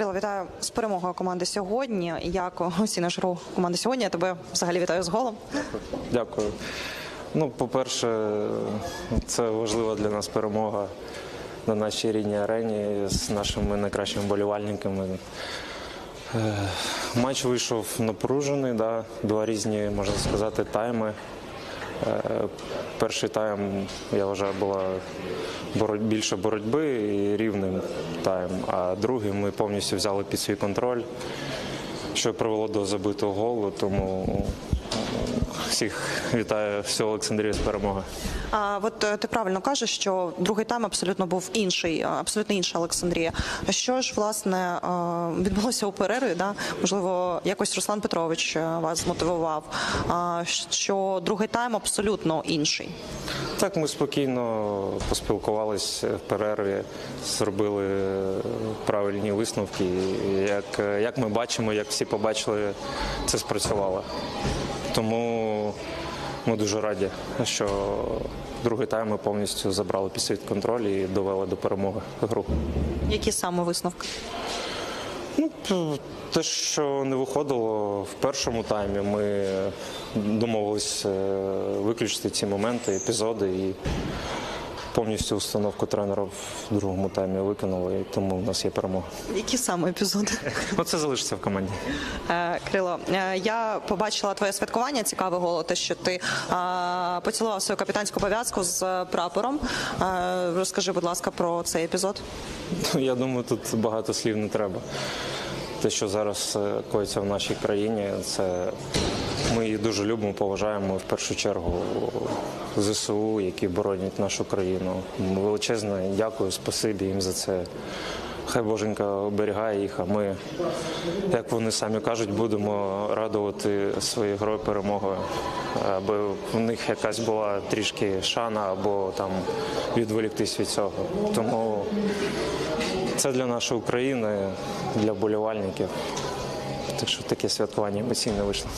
Кирило, вітаю з перемогою команди сьогодні. Як оціниш гру команди сьогодні? Я тебе взагалі вітаю з голом. Дякую. Ну, по-перше, це важлива для нас перемога на нашій рідній арені з нашими найкращими болівальниками. Е, Матч вийшов напружений, да, два різні, можна сказати, тайми. Е, Перший тайм, я вважаю, була більше боротьби і рівним тайм, а другий ми повністю взяли під свій контроль, що привело до забитого голу. Тому всіх вітаю всю Олександрію з перемоги. А от е, ти правильно кажеш, що другий тайм абсолютно був інший, е, абсолютно інша Олександрія. Що ж власне е, відбулося у перерві? Да? Можливо, якось Руслан Петрович вас змотивував. Що другий тайм абсолютно інший. Так, ми спокійно поспілкувалися в перерві, зробили правильні висновки. Як, як ми бачимо, як всі побачили, це спрацювало. Тому ми дуже раді, що другий тайм ми повністю забрали під світ контроль і довели до перемоги гру. Які саме висновки? Ну, те, що не виходило в першому таймі, ми домовились е, виключити ці моменти, епізоди і повністю установку тренера в другому таймі виконали, і тому в нас є перемога. Які саме епізоди? Ну, це залишиться в команді. Е, Крило, е, я побачила твоє святкування. Цікаве голо, те, що ти е, поцілував свою капітанську пов'язку з прапором. Розкажи, будь ласка, про цей епізод. Ну, Я думаю, тут багато слів не треба. Те, що зараз е, коїться в нашій країні, це ми її дуже любимо, поважаємо в першу чергу ЗСУ, які боронять нашу країну. Величезне дякую, спасибі їм за це. Хай Боженька оберігає їх, а ми, як вони самі кажуть, будемо радувати своєю грою перемогою, аби в них якась була трішки шана або там відволіктись від цього. Тому це для нашої України, для болівальників. Так що таке святкування емоційне вийшло.